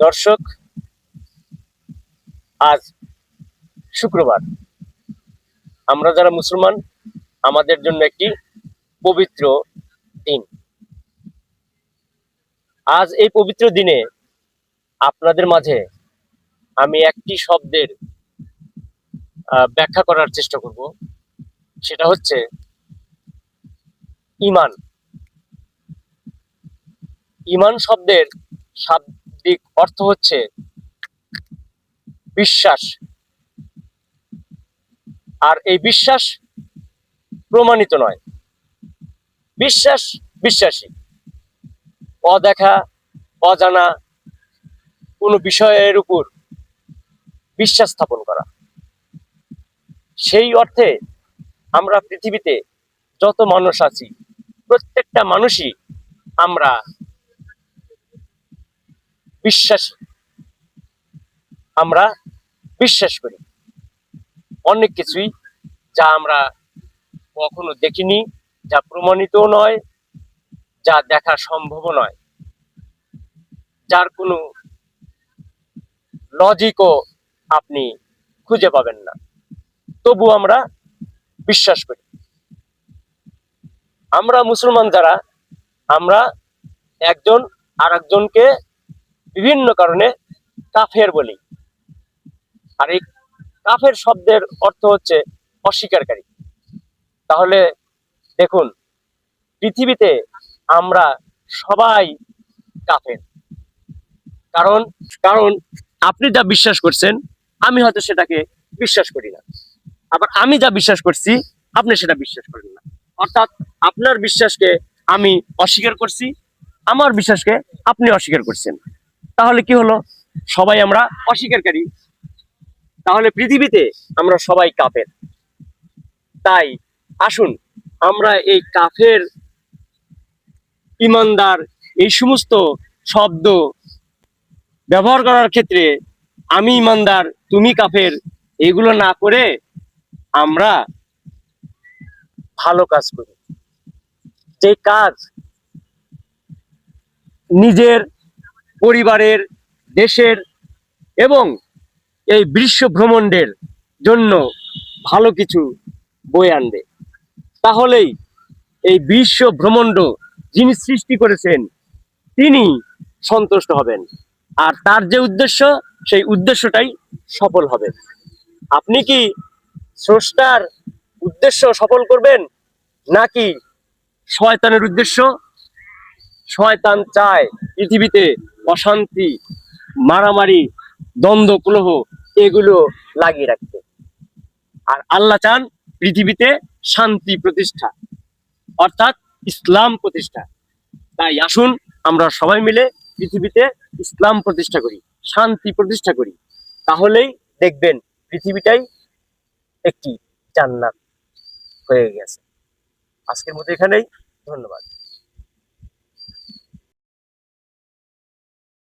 দর্শক, আজ শুক্রবার। আমরা যারা মুসলমান, আমাদের জন্য একটি পবিত্র দিন। আজ এই পবিত্র দিনে আপনাদের মাঝে আমি একটি শব্দের ব্যাখ্যা করার চেষ্টা করব। সেটা হচ্ছে ইমান। ইমান শব্দের শাব্দিক অর্থ হচ্ছে বিশ্বাস। আর এই বিশ্বাস প্রমাণিত নয়। বিশ্বাস বিশ্বাসী। অদেখা, অজানা, কোনো বিষয়ের উপর বিশ্বাস স্থাপন করা। সেই অর্থে আমরা পৃথিবীতে যত মানুষ আছি, প্রত্যেকটা মানুষই আমরা বিশ্বাসী আমরা বিশ্বাস করি। অনেক কিছুই যা আমরা কখনো দেখিনি, যা প্রমাণিত নয়, যা দেখা সম্ভব নয়। যার কোনো লজিকও আপনি খুঁজে পাবেন না। তবু আমরা বিশ্বাস করি। আমরা মুসলমান যারা, আমরা একজন আর একজনকে বিভিন্ন কারণে কাফের বলি। আর এই কাফের শব্দের অর্থ হচ্ছে অস্বীকারী। তাহলে দেখুন, পৃথিবীতে আমরা সবাই কাফের। কারণ কারণ আপনি যা বিশ্বাস করছেন, আমি হয়তো সেটাকে বিশ্বাস করি না। আবার আমি যা বিশ্বাস করছি, আপনি সেটা বিশ্বাস করেন না। অর্থাৎ আপনার বিশ্বাসকে আমি অস্বীকার করছি, আমার বিশ্বাসকে আপনি অস্বীকার করছেন। তাহলে কি হলো? সবাই আমরা অস্বীকারী। তাহলে পৃথিবীতে আমরা সবাই কাফের। তাই আসুন, আমরা এই কাফের ইমানদার, এই সমস্ত শব্দ ব্যবহার করার ক্ষেত্রে আমি ইমানদার, তুমি কাফের, এগুলো না করে আমরা ভালো কাজ করি। যে কাজ নিজের পরিবারের, দেশের এবং এই বিশ্ব ভ্রমণের জন্য ভালো কিছু বই আনবে। তাহলেই এই বিশ্ব ভ্রমণ্ড যিনি সৃষ্টি করেছেন, তিনি সন্তুষ্ট হবেন। আর তার যে উদ্দেশ্য, সেই উদ্দেশ্যটাই সফল হবে। আপনি কি স্রষ্টার উদ্দেশ্য সফল করবেন, নাকি শয়তানের উদ্দেশ্য? শয়তান চায় পৃথিবীতে অশান্তি, মারামারি দ্বন্দ্ব কলহ এগুলো লাগিয়ে রাখতে আর আল্লাহ চান পৃথিবীতে শান্তি প্রতিষ্ঠা, অর্থাৎ ইসলাম প্রতিষ্ঠা। তাই আসুন আমরা সবাই মিলে পৃথিবীতে ইসলাম প্রতিষ্ঠা করি, শান্তি প্রতিষ্ঠা করি। তাহলেই দেখবেন পৃথিবীটাই একটি জান্নাত হয়ে গেছে। আজকের মতো এখানেই, ধন্যবাদ।